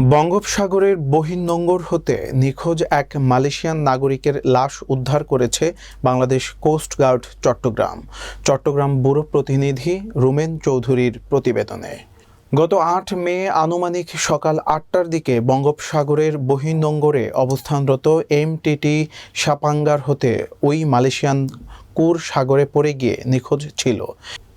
বঙ্গোপসাগরের বহির্নোঙ্গর হতে নিখোঁজ এক মালয়েশিয়ান নাগরিকের লাশ উদ্ধার করেছে Bangladesh coast guard Chittagong. Chittagong bureau প্রতিনিধি রুমেন চৌধুরীর প্রতিবেদনে। গত আট মে আনুমানিক সকাল আটটার দিকে বঙ্গোপসাগরের বহির্নোঙ্গরে অবস্থানরত এমটিটি সাপাঙ্গার হতে ওই মালয়েশিয়ান কুর সাগরে পড়ে গিয়ে নিখোঁজ ছিল।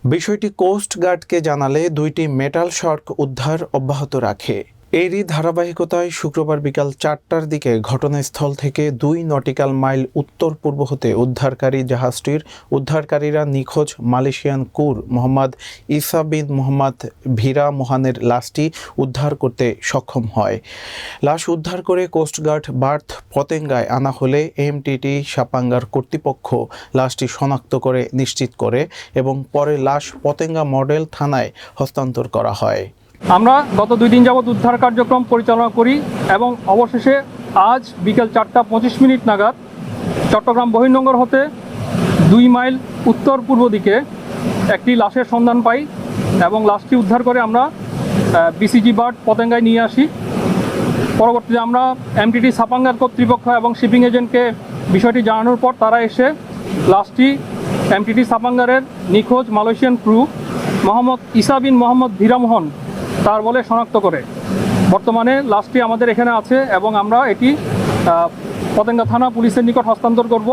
বিষয়টি কোস্ট গার্ডকে জানালে দুইটি মেটাল শর্ক উদ্ধার অব্যাহত রাখে। এরই ধারাবাহিকতায় শুক্রবার বিকাল চারটার দিকে ঘটনাস্থল থেকে দুই নটিক্যাল মাইল উত্তর পূর্ব হতে উদ্ধারকারী জাহাজটির উদ্ধারকারীরা নিখোঁজ Malaysian কুর Mohammad Isa bin Mohammad Veera মোহানের লাশটি উদ্ধার করতে সক্ষম হয়। লাশ উদ্ধার করে কোস্টগার্ড বার্থ পতেঙ্গায় আনা হলে এমটিটি সাপাঙ্গার কর্তৃপক্ষ লাশটি শনাক্ত করে নিশ্চিত করে এবং পরে লাশ পতেঙ্গা মডেল থানায় হস্তান্তর করা হয়। আমরা গত দুই দিন যাবৎ উদ্ধার কার্যক্রম পরিচালনা করি এবং অবশেষে আজ বিকেল চারটা পঁচিশ মিনিট নাগাদ চট্টগ্রাম বহির্নগর হতে দুই মাইল উত্তর পূর্ব দিকে একটি লাশের সন্ধান পাই এবং লাশটি উদ্ধার করে আমরা বিসিজি বার্ড পতেঙ্গায় নিয়ে আসি। পরবর্তীতে আমরা এমটিটি সাপাঙ্গার কর্তৃপক্ষ এবং শিপিং এজেন্টকে বিষয়টি জানানোর পর তারা এসে লাশটি এমটিটি সাপাঙ্গারের নিখোঁজ Malaysian crew Mohammad Isa bin Mohammad Viramohan তার বলে শনাক্ত করে। বর্তমানে লাশটি আমাদের এখানে আছে এবং আমরা এটি পতেঙ্গা থানা পুলিশের নিকট হস্তান্তর করব।